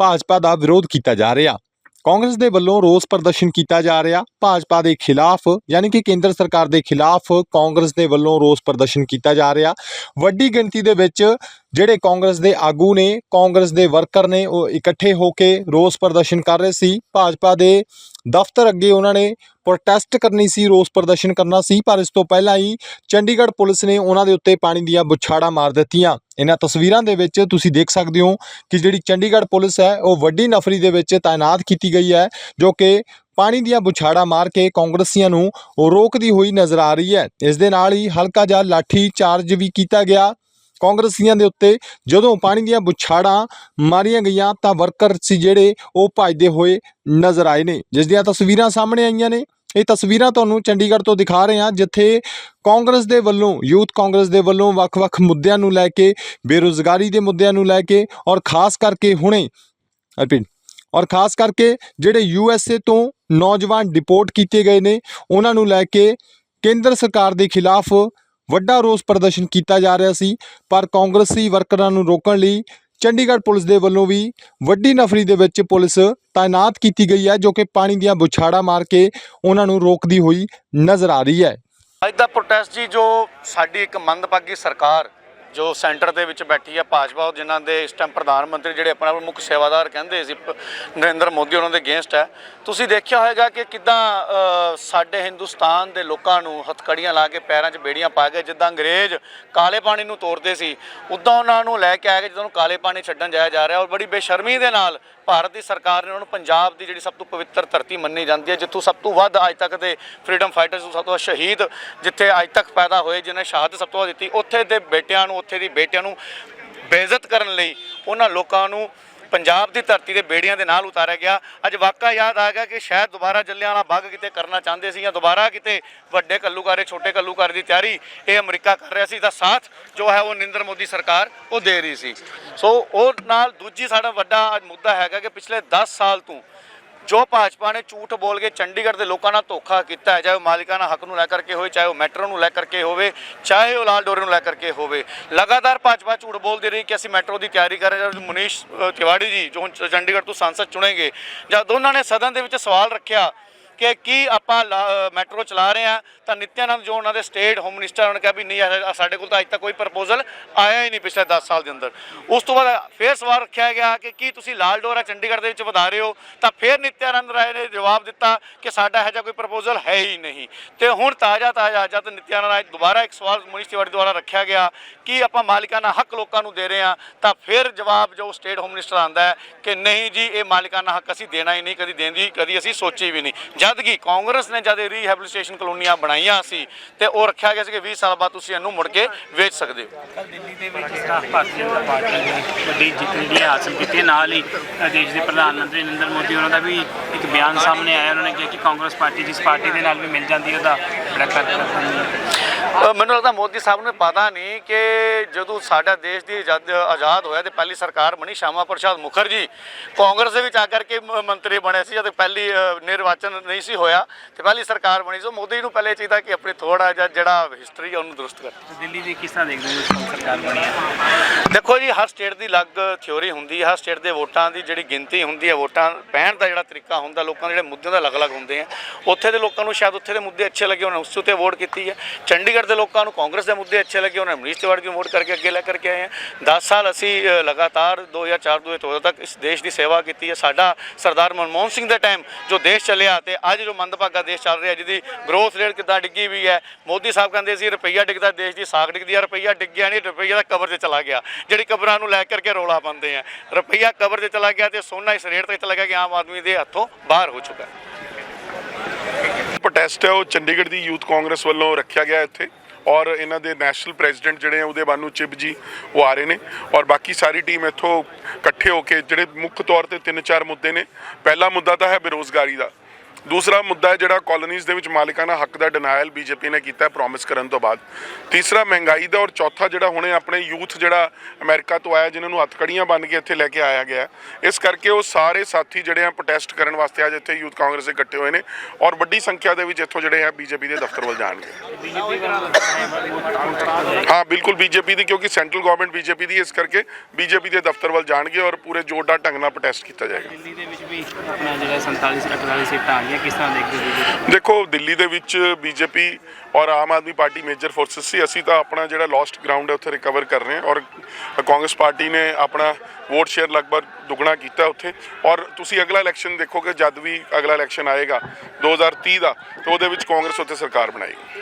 ਭਾਜਪਾ ਦਾ ਵਿਰੋਧ ਕੀਤਾ ਜਾ ਰਿਹਾ। ਕਾਂਗਰਸ ਦੇ ਵੱਲੋਂ ਰੋਸ ਪ੍ਰਦਰਸ਼ਨ ਕੀਤਾ ਜਾ ਰਿਹਾ। ਭਾਜਪਾ ਦੇ ਖਿਲਾਫ, ਯਾਨੀ ਕਿ ਕੇਂਦਰ ਸਰਕਾਰ ਦੇ ਖਿਲਾਫ ਕਾਂਗਰਸ ਦੇ ਵੱਲੋਂ ਰੋਸ ਪ੍ਰਦਰਸ਼ਨ ਕੀਤਾ ਜਾ ਰਿਹਾ। ਵੱਡੀ ਗਿਣਤੀ ਦੇ ਵਿੱਚ ਜਿਹੜੇ ਕਾਂਗਰਸ ਦੇ ਆਗੂ ਨੇ, ਕਾਂਗਰਸ ਦੇ ਵਰਕਰ ਨੇ, ਉਹ ਇਕੱਠੇ ਹੋ ਕੇ ਰੋਸ ਪ੍ਰਦਰਸ਼ਨ ਕਰ ਰਹੇ ਸੀ। ਭਾਜਪਾ ਦੇ ਦਫ਼ਤਰ ਅੱਗੇ ਉਹਨਾਂ ਨੇ ਪ੍ਰੋਟੈਸਟ ਕਰਨੀ ਸੀ, ਰੋਸ ਪ੍ਰਦਰਸ਼ਨ ਕਰਨਾ ਸੀ, ਪਰ ਇਸ ਤੋਂ ਪਹਿਲਾਂ ਹੀ ਚੰਡੀਗੜ੍ਹ ਪੁਲਿਸ ਨੇ ਉਹਨਾਂ ਦੇ ਉੱਤੇ ਪਾਣੀ ਦੀਆਂ ਬੁਛਾੜਾਂ ਮਾਰ ਦਿੱਤੀਆਂ। ਇਹਨਾਂ ਤਸਵੀਰਾਂ ਦੇ ਵਿੱਚ ਤੁਸੀਂ ਦੇਖ ਸਕਦੇ ਹੋ ਕਿ ਜਿਹੜੀ ਚੰਡੀਗੜ੍ਹ ਪੁਲਿਸ ਹੈ, ਉਹ ਵੱਡੀ ਨਫਰੀ ਦੇ ਵਿੱਚ ਤਾਇਨਾਤ ਕੀਤੀ ਗਈ ਹੈ, ਜੋ ਕਿ ਪਾਣੀ ਦੀਆਂ ਬੁਛਾੜਾਂ ਮਾਰ ਕੇ ਕਾਂਗਰਸੀਆਂ ਨੂੰ ਉਹ ਰੋਕਦੀ ਹੋਈ ਨਜ਼ਰ ਆ ਰਹੀ ਹੈ। ਇਸ ਦੇ ਨਾਲ ਹੀ ਹਲਕਾ ਜਿਹਾ ਲਾਠੀ ਚਾਰਜ ਵੀ ਕੀਤਾ ਗਿਆ। ਕਾਂਗਰਸੀਆਂ ਦੇ ਉੱਤੇ ਜਦੋਂ ਪਾਣੀ ਦੀਆਂ ਬੁਛਾੜਾਂ ਮਾਰੀਆਂ ਗਈਆਂ, ਤਾਂ ਵਰਕਰ ਸੀ ਜਿਹੜੇ ਉਹ ਭੱਜਦੇ ਹੋਏ ਨਜ਼ਰ ਆਏ ਨੇ। ਜਿਸ ਦੀਆਂ ਤਸਵੀਰਾਂ ਸਾਹਮਣੇ ਆਈਆਂ ਨੇ। ਇਹ ਤਸਵੀਰਾਂ ਤੁਹਾਨੂੰ ਚੰਡੀਗੜ੍ਹ ਤੋਂ ਦਿਖਾ ਰਹੇ ਹਾਂ, ਜਿੱਥੇ ਕਾਂਗਰਸ ਦੇ ਵੱਲੋਂ, ਯੂਥ ਕਾਂਗਰਸ ਦੇ ਵੱਲੋਂ ਵੱਖ-ਵੱਖ ਮੁੱਦਿਆਂ ਨੂੰ ਲੈ ਕੇ, ਬੇਰੁਜ਼ਗਾਰੀ ਦੇ ਮੁੱਦਿਆਂ ਨੂੰ ਲੈ ਕੇ ਔਰ ਖਾਸ ਕਰਕੇ ਹੁਣੇ ਅਰਪਿਨ ਔਰ ਖਾਸ ਕਰਕੇ ਜਿਹੜੇ ਯੂ ਐਸ ਏ ਤੋਂ ਨੌਜਵਾਨ ਡਿਪੋਰਟ ਕੀਤੇ ਗਏ ਨੇ, ਉਹਨਾਂ ਨੂੰ ਲੈ ਕੇ ਕੇਂਦਰ ਸਰਕਾਰ ਦੇ ਖਿਲਾਫ ਵੱਡਾ ਰੋਸ ਪ੍ਰਦਰਸ਼ਨ ਕੀਤਾ ਜਾ ਰਿਹਾ ਸੀ, ਪਰ ਕਾਂਗਰਸੀ ਵਰਕਰਾਂ ਨੂੰ ਰੋਕਣ ਲਈ ਚੰਡੀਗੜ੍ਹ ਪੁਲਿਸ ਦੇ ਵੱਲੋਂ ਵੀ ਵੱਡੀ ਨਫਰੀ ਦੇ ਵਿੱਚ ਪੁਲਿਸ ਤਾਇਨਾਤ ਕੀਤੀ ਗਈ ਹੈ, ਜੋ ਕਿ ਪਾਣੀ ਦੀਆਂ ਬੁਛਾੜਾਂ ਮਾਰ ਕੇ ਉਹਨਾਂ ਨੂੰ ਰੋਕਦੀ ਹੋਈ ਨਜ਼ਰ ਆ ਰਹੀ ਹੈ। ਅੱਜ ਦਾ ਪ੍ਰੋਟੈਸਟ ਜੀ, ਜੋ ਸਾਡੀ ਇੱਕ ਮੰਦਭਾਗੀ ਸਰਕਾਰ ਜੋ ਸੈਂਟਰ ਦੇ ਵਿੱਚ ਬੈਠੀ ਹੈ ਭਾਜਪਾ, ਉਹ ਜਿਨ੍ਹਾਂ ਦੇ ਇਸ ਟਾਈਮ ਪ੍ਰਧਾਨ ਮੰਤਰੀ ਜਿਹੜੇ ਆਪਣਾ ਮੁੱਖ ਸੇਵਾਦਾਰ ਕਹਿੰਦੇ ਸੀ, ਪ- ਨਰਿੰਦਰ ਮੋਦੀ ਉਹਨਾਂ ਦੇ ਅਗੇਂਸਟ ਹੈ। ਤੁਸੀਂ ਦੇਖਿਆ ਹੋਵੇਗਾ ਕਿ ਕਿਦਾਂ ਸਾਡੇ ਹਿੰਦੁਸਤਾਨ ਦੇ ਲੋਕਾਂ ਨੂੰ ਹੱਥਕੜੀਆਂ ਲਾ ਕੇ ਪੈਰਾਂ 'ਚ ਬੇੜੀਆਂ ਪਾ ਕੇ ਜਿੱਦਾਂ ਅੰਗਰੇਜ਼ ਕਾਲੇ ਪਾਣੀ ਨੂੰ ਤੋੜਦੇ ਸੀ, ਉਦਾਂ ਉਹਨਾਂ ਨੂੰ ਲੈ ਕੇ ਆਇਆ ਕਿ ਜਦੋਂ ਨੂੰ ਕਾਲੇ ਪਾਣੀ ਛੱਡਣ ਜਾਇਆ ਜਾ ਰਿਹਾ ਔਰ ਬੜੀ ਬੇਸ਼ਰਮੀ ਦੇ ਨਾਲ ਭਾਰਤ ਦੀ ਸਰਕਾਰ ਨੇ ਉਹਨਾਂ ਨੂੰ ਪੰਜਾਬ ਦੀ ਜਿਹੜੀ ਸਭ ਤੋਂ ਪਵਿੱਤਰ ਧਰਤੀ ਮੰਨੀ ਜਾਂਦੀ ਹੈ, ਜਿੱਥੋਂ ਸਭ ਤੋਂ ਵੱਧ ਅੱਜ ਤੱਕ ਦੇ ਫਰੀडम ਫਾਈਟਰਸ ਸਭ ਤੋਂ ਸ਼ਹੀਦ ਜਿੱਥੇ ਅੱਜ ਤੱਕ ਪੈਦਾ ਹੋਏ, ਜਿਨ੍ਹਾਂ ਸ਼ਹਾਦਤ ਸਭ ਤੋਂ ਵੱਧ ਦਿੱਤੀ, ਉੱਥੇ ਦੇ ਬੇਟਿਆਂ ਨੂੰ ਉੱਥੇ ਦੀ ਬੇਟਿਆਂ ਨੂੰ ਬੇਇੱਜ਼ਤ ਕਰਨ ਲਈ ਉਹਨਾਂ ਲੋਕਾਂ ਨੂੰ ਪੰਜਾਬ ਦੀ ਧਰਤੀ ਦੇ ਬੇੜੀਆਂ ਦੇ ਨਾਲ ਉਤਾਰਿਆ ਗਿਆ। ਅੱਜ ਵਾਕਾ ਯਾਦ ਆ ਗਿਆ ਕਿ ਸ਼ਾਇਦ ਦੁਬਾਰਾ ਜੱਲਿਆਂਵਾਲਾ ਬਾਗ ਕਿਤੇ ਕਰਨਾ ਚਾਹੁੰਦੇ ਸੀ ਜਾਂ ਦੁਬਾਰਾ ਕਿਤੇ ਵੱਡੇ ਕੱਲੂਕਾਰੇ, ਛੋਟੇ ਕੱਲੂਕਾਰੇ ਦੀ ਤਿਆਰੀ ਇਹ ਅਮਰੀਕਾ ਕਰ ਰਿਹਾ ਸੀ। ਦਾ ਸਾਥ ਜੋ ਹੈ ਉਹ ਨਰਿੰਦਰ ਮੋਦੀ ਸਰਕਾਰ ਉਹ ਦੇ ਰਹੀ ਸੀ। ਸੋ ਉਹ ਨਾਲ ਦੂਜੀ ਸਾਡਾ ਵੱਡਾ ਅੱਜ ਮੁੱਦਾ ਹੈਗਾ ਕਿ ਪਿਛਲੇ 10 ਸਾਲ ਤੋਂ ਜੋ ਭਾਜਪਾ ਨੇ ਝੂਠ ਬੋਲ ਕੇ ਚੰਡੀਗੜ੍ਹ ਦੇ ਲੋਕਾਂ ਨਾਲ ਧੋਖਾ ਕੀਤਾ ਹੈ, ਚਾਹੇ ਉਹ ਮਾਲਿਕਾਨਾ ਹੱਕ ਨੂੰ ਲੈ ਕਰਕੇ ਹੋਵੇ, ਚਾਹੇ ਉਹ ਮੈਟਰੋ ਨੂੰ ਲੈ ਕਰਕੇ ਹੋਵੇ, ਚਾਹੇ ਉਹ ਲਾਲ ਡੋਰੇ ਨੂੰ ਲੈ ਕਰਕੇ ਹੋਵੇ। ਲਗਾਤਾਰ ਭਾਜਪਾ ਝੂਠ ਬੋਲਦੀ ਰਹੀ ਕਿ ਅਸੀਂ ਮੈਟਰੋ ਦੀ ਤਿਆਰੀ ਕਰ ਰਹੇ ਹਾਂ। ਮਨੀਸ਼ ਤਿਵਾੜੀ ਜੀ, ਜੋ ਹੁਣ ਚੰਡੀਗੜ੍ਹ ਤੋਂ ਸੰਸਦ ਚੁਣੇਗੇ ਜਦ ਦੋਨਾਂ ਨੇ ਸਦਨ ਦੇ ਵਿੱਚ ਸਵਾਲ ਰੱਖਿਆ ਕਿ ਕੀ ਆਪਾਂ ਲਾ- ਮੈਟਰੋ ਚਲਾ ਰਹੇ ਆ ਤਾਂ ਨਿਤਿਆਨੰਦ ਜੋ ਉਹਨਾਂ ਦੇ ਸਟੇਟ ਹੋਮ ਮਿਨਿਸਟਰ ਉਹਨਾਂ ਨੇ ਕਿਹਾ ਵੀ ਨਹੀਂ ਸਾਡੇ ਕੋਲ ਤਾਂ ਅੱਜ ਤੱਕ ਕੋਈ ਪ੍ਰਪੋਜ਼ਲ ਆਇਆ ਹੀ ਨਹੀਂ ਪਿਛਲੇ 10 ਸਾਲ ਦੇ ਅੰਦਰ। ਉਸ ਤੋਂ ਬਾਅਦ ਫੇਰ ਸਵਾਲ ਰੱਖਿਆ ਗਿਆ ਕਿ ਕੀ ਤੁਸੀਂ ਲਾਲ ਡੋਰਾ ਚੰਡੀਗੜ੍ਹ ਦੇ ਵਿੱਚ ਵਧਾ ਰਹੇ ਹੋ? ਤਾਂ ਫੇਰ ਨਿਤਿਆਨੰਦ ਰਾਏ ਨੇ ਜਵਾਬ ਦਿੱਤਾ ਕਿ ਸਾਡਾ ਇਹੋ ਜਿਹਾ ਕੋਈ ਪ੍ਰਪੋਜ਼ਲ ਹੈ ਹੀ ਨਹੀਂ। ਤੇ ਹੁਣ ਤਾਜ਼ਾ ਤਾਜ਼ਾ ਜਦ ਨਿਤਿਆਨੰਦ ਰਾਏ ਦੁਬਾਰਾ ਇੱਕ ਸਵਾਲ ਮਨੀਸ਼ ਤਿਵਾੜੀ ਦੁਆਰਾ ਰੱਖਿਆ ਗਿਆ ਕਿ ਆਪਾਂ ਮਾਲਿਕਾਨਾ ਹੱਕ ਲੋਕਾਂ ਨੂੰ ਦੇ ਰਹੇ ਹਾਂ, ਤਾਂ ਫਿਰ ਜਵਾਬ ਜੋ ਸਟੇਟ ਹੋਮ ਮਿਨਿਸਟਰ ਆਂਦਾ ਹੈ ਕਿ ਨਹੀਂ ਜੀ, ਇਹ ਮਾਲਿਕਾਨਾ ਹੱਕ ਅਸੀਂ ਦੇਣਾ ਹੀ ਨਹੀਂ, ਕਦੀ ਦੇਣ ਦੀ, ਕਦੀ ਅਸੀਂ ਸੋਚੀ ਵੀ ਨਹੀਂ। ਜਦ ਕਿ ਕਾਂਗਰਸ ਨੇ ਜਦ ਰੀਹੈਬਿਲਿਟੇਸ਼ਨ ਕਲੋਨੀਆਂ ਬਣਾਈਆਂ ਸੀ ਤੇ ਉਹ ਰੱਖਿਆ ਗਿਆ ਸੀ ਕਿ 20 ਸਾਲ ਬਾਅਦ ਤੁਸੀਂ ਇਹਨੂੰ ਮੁੜ ਕੇ ਵੇਚ ਸਕਦੇ ਹੋ। ਕੱਲ ਦਿੱਲੀ ਦੇ ਵਿੱਚ ਸਟਾਫ ਭਾਰਤੀ ਜਨਤਾ ਪਾਰਟੀ ਨੇ ਵੱਡੀ ਜਿੱਤ ਜਿਹੜੀ ਹਾਸਲ ਕੀਤੀ ਹੈ। ਨਾਲ ਹੀ ਦੇਸ਼ ਦੇ ਪ੍ਰਧਾਨ ਮੰਤਰੀ ਨਰਿੰਦਰ ਮੋਦੀ ਉਹਨਾਂ ਦਾ ਵੀ ਇੱਕ ਬਿਆਨ ਸਾਹਮਣੇ ਆਇਆ। ਉਹਨਾਂ ਨੇ ਕਿਹਾ ਕਿ ਕਾਂਗਰਸ ਪਾਰਟੀ ਜਿਸ ਪਾਰਟੀ ਦੇ ਨਾਲ ਵੀ ਮਿਲ ਜਾਂਦੀ ਹੈ ਉਹਦਾ ਬੜਾ ਕਰ ਅ, ਮੈਨੂੰ ਲੱਗਦਾ ਮੋਦੀ ਸਾਹਿਬ ਨੂੰ ਪਤਾ ਨਹੀਂ ਕਿ ਜਦੋਂ ਸਾਡਾ ਦੇਸ਼ ਦੀ ਆਜ਼ਾਦ ਆਜ਼ਾਦ ਹੋਇਆ ਤੇ ਪਹਿਲੀ ਸਰਕਾਰ ਬਣੀ ਸ਼ਾਮਾ ਪ੍ਰਸਾਦ ਮੁਖਰਜੀ ਕਾਂਗਰਸ ਦੇ ਵਿੱਚ ਆ ਕਰਕੇ ਮੰਤਰੀ ਬਣੇ ਸੀ ਜਦ ਪਹਿਲੀ ਨਿਰਵਾਚਨ ਨਹੀਂ ਸੀ ਹੋਇਆ ਤੇ ਪਹਿਲੀ ਸਰਕਾਰ ਬਣੀ ਸੋ ਮੋਦੀ ਨੂੰ ਪਹਿਲੇ ਚਾਹੀਦਾ ਕਿ ਆਪਣੀ ਥੋੜਾ ਜਿਹਾ ਜਿਹੜਾ ਹਿਸਟਰੀ ਉਹਨੂੰ ਦਰੁਸਤ ਕਰ। ਦਿੱਲੀ ਦੀ ਕਿਸ ਤਰ੍ਹਾਂ ਦੇਖਦੇ ਹੋ ਸਰਕਾਰ ਬਣੀ ਹੈ? ਦੇਖੋ ਜੀ ਹਰ ਸਟੇਟ ਦੀ ਅਲੱਗ ਥਿਉਰੀ ਹੁੰਦੀ ਹੈ ਹਰ ਸਟੇਟ ਦੇ ਵੋਟਾਂ ਦੀ ਜਿਹੜੀ ਗਿਣਤੀ ਹੁੰਦੀ ਹੈ ਵੋਟਾਂ ਪੈਣ ਦਾ ਜਿਹੜਾ ਤਰੀਕਾ ਹੁੰਦਾ ਲੋਕਾਂ ਦੇ ਜਿਹੜੇ ਮੁੱਦਿਆਂ ਦਾ ਅਲੱਗ-ਅਲੱਗ ਹੁੰਦੇ ਆ। ਉੱਥੇ ਦੇ ਲੋਕਾਂ ਨੂੰ ਸ਼ਾਇਦ ਉੱਥੇ ਦੇ ਮੁੱਦੇ ਅੱਛੇ ਲੱਗੇ ਹੋਣ ਉਸ ਉੱਤੇ ਵੋਟ ਕੀਤੀ ਹੈ। ਚੰਡੀਗੜ੍ਹ ਦੇ ਲੋਕਾਂ ਨੂੰ ਕਾਂਗਰਸ ਦੇ ਮੁੱਦੇ ਅੱਛੇ ਲੱਗੇ ਉਹਨਾਂ ਨੇ ਮਨੀਸ਼ ਤਿਵਾੜੀ ਨੂੰ ਵੋਟ ਕਰਕੇ ਅੱਗੇ ਲੈ ਕਰਕੇ ਆਏ ਹਨ 10 ਸਾਲ ਅਸੀਂ ਅ, ਲਗਾਤਾਰ 2004 ਤੋਂ 2014 ਤੱਕ ਇਸ ਦੇਸ਼ ਦੀ ਸੇਵਾ ਕੀਤੀ ਹੈ। ਸਾਡਾ ਸਰਦਾਰ ਮਨਮੋਹਨ ਸਿੰਘ ਦੇ ਟਾਈਮ ਜੋ ਦੇਸ਼ ਚੱਲਿਆ ਤੇ ਅੱਜ ਜੋ ਮੰਦਭਾਗਾ ਦੇਸ਼ ਚੱਲ ਰਿਹਾ ਜਿਹਦੀ ਗਰੋਥ ਰੇਟ ਕਿੱਦਾਂ ਡਿੱਗੀ ਵੀ ਹੈ ਮੋਦੀ ਸਾਹਿਬ ਕਹਿੰਦੇ ਸੀ ਰੁਪਈਆ ਡਿੱਗਦਾ ਦੇਸ਼ ਦੀ ਸਾਖ ਡਿੱਗਦੀ ਆ ਰੁਪਈਆ ਡਿੱਗ ਗਿਆ ਨਹੀਂ ਰੁਪਈਆ ਦਾ ਕਬਰ 'ਚ ਚਲਾ ਗਿਆ। ਜਿਹੜੀ ਕਬਰਾਂ ਨੂੰ ਲੈ ਕਰਕੇ ਰੋਲਾ ਪਾਉਂਦੇ ਆ। ਰੁਪਈਆ ਕਬਰ 'ਚ ਚਲਾ ਗਿਆ ਤੇ ਸੋਨਾ ਇਸ ਰੇਟ ਤੇ ਚਲਾ ਗਿਆ ਕਿ ਆਮ ਆਦਮੀ ਦੇ ਹੱਥੋਂ ਬਾਹਰ ਹੋ ਚੁੱਕਾ ਹੈ। ਪ੍ਰੋਟੈਸਟ ਹੈ, ਉਹ ਚੰਡੀਗੜ੍ਹ ਦੀ ਯੂਥ ਕਾਂਗਰਸ ਵੱਲੋਂ ਰੱਖਿਆ ਗਿਆ ਇੱਥੇ। ਔਰ ਇਹਨਾਂ ਦੇ ਨੈਸ਼ਨਲ ਪ੍ਰੈਜ਼ੀਡੈਂਟ ਜਿਹੜੇ ਆ, ਉਹਦੇ ਬਾਨੂ ਚਿਬ ਜੀ, ਉਹ ਆ ਰਹੇ ਨੇ। ਔਰ ਬਾਕੀ ਸਾਰੀ ਟੀਮ ਇੱਥੋਂ ਇਕੱਠੇ ਹੋ ਕੇ, ਜਿਹੜੇ ਮੁੱਖ ਤੌਰ ਤੇ ਤਿੰਨ ਚਾਰ ਮੁੱਦੇ ਨੇ। ਪਹਿਲਾ ਮੁੱਦਾ ਤਾਂ ਹੈ ਬੇਰੋਜ਼ਗਾਰੀ ਦਾ। ਦੂਸਰਾ ਮੁੱਦਾ ਹੈ ਜਿਹੜਾ ਕਾਲੋਨੀਜ਼ ਦੇ ਵਿੱਚ ਮਾਲਿਕਾਨਾ ਹੱਕ ਦਾ ਡਿਨਾਇਲ ਬੀਜੇਪੀ ਨੇ ਕੀਤਾ ਪ੍ਰੋਮਿਸ ਕਰਨ ਤੋਂ ਬਾਅਦ। ਤੀਸਰਾ ਮਹਿੰਗਾਈ ਦਾ ਔਰ ਚੌਥਾ ਜਿਹੜਾ ਹੁਣੇ ਆਪਣੇ ਯੂਥ ਜਿਹੜਾ ਅਮਰੀਕਾ ਤੋਂ ਆਇਆ ਜਿਨ੍ਹਾਂ ਨੂੰ ਹੱਥਕੜੀਆਂ ਬਣ ਕੇ ਇੱਥੇ ਲੈ ਕੇ ਆਇਆ ਗਿਆ ਇਸ ਕਰਕੇ ਉਹ ਸਾਰੇ ਸਾਥੀ ਜਿਹੜੇ ਆ ਪ੍ਰੋਟੈਸਟ ਕਰਨ ਵਾਸਤੇ ਅੱਜ ਇੱਥੇ ਯੂਥ ਕਾਂਗਰਸ ਦੇ ਇਕੱਠੇ ਹੋਏ ਨੇ ਔਰ ਵੱਡੀ ਸੰਖਿਆ ਦੇ ਵਿੱਚ ਇੱਥੋਂ ਜਿਹੜੇ ਆ ਬੀਜੇਪੀ ਦੇ ਦਫ਼ਤਰ ਵੱਲ ਜਾਣਗੇ। ਹਾਂ, ਬਿਲਕੁਲ ਬੀਜੇਪੀ ਦੀ ਕਿਉਂਕਿ ਸੈਂਟਰਲ ਗਵਰਨਮੈਂਟ ਬੀਜੇਪੀ ਦੀ ਇਸ ਕਰਕੇ ਬੀਜੇਪੀ ਦੇ ਦਫ਼ਤਰ ਵੱਲ ਜਾਣਗੇ ਔਰ ਪੂਰੇ ਜੋਰਦਾਰ ਢੰਗ ਨਾਲ ਪ੍ਰੋਟੈਸਟ ਕੀਤਾ ਜਾਏਗਾ। ਦਿੱਲੀ ਦੇ ਵਿੱਚ ਵੀ ਆਪਣਾ ਜਿਹੜਾ 47 48 ਸੀਟਾਂ ਆ ਕਿਸ ਤਰ੍ਹਾਂ ਦੇਖਦੇ ਹੋ ਦੇਖੋ, ਦਿੱਲੀ ਦੇ ਵਿੱਚ ਬੀਜੇਪੀ ਔਰ Aam Aadmi party major forces ਸੀ। ਅਸੀਂ ਤਾਂ ਆਪਣਾ ਜਿਹੜਾ ਲੋਸਟ ਗਰਾਊਂਡ ਹੈ, ਉੱਥੇ ਰਿਕਵਰ ਕਰ ਰਹੇ ਹਾਂ ਔਰ ਕਾਂਗਰਸ ਪਾਰਟੀ ਨੇ ਆਪਣਾ ਵੋਟ ਸ਼ੇਅਰ ਲਗਭਗ ਦੁੱਗਣਾ ਕੀਤਾ ਉੱਥੇ। ਔਰ ਤੁਸੀਂ ਅਗਲਾ ਇਲੈਕਸ਼ਨ ਦੇਖੋਗੇ, ਜਦ ਵੀ ਅਗਲਾ ਇਲੈਕਸ਼ਨ ਆਏਗਾ 2030 ਦਾ, ਤੇ ਉਹਦੇ ਵਿੱਚ ਕਾਂਗਰਸ ਉੱਥੇ ਸਰਕਾਰ ਬਣਾਏਗੀ।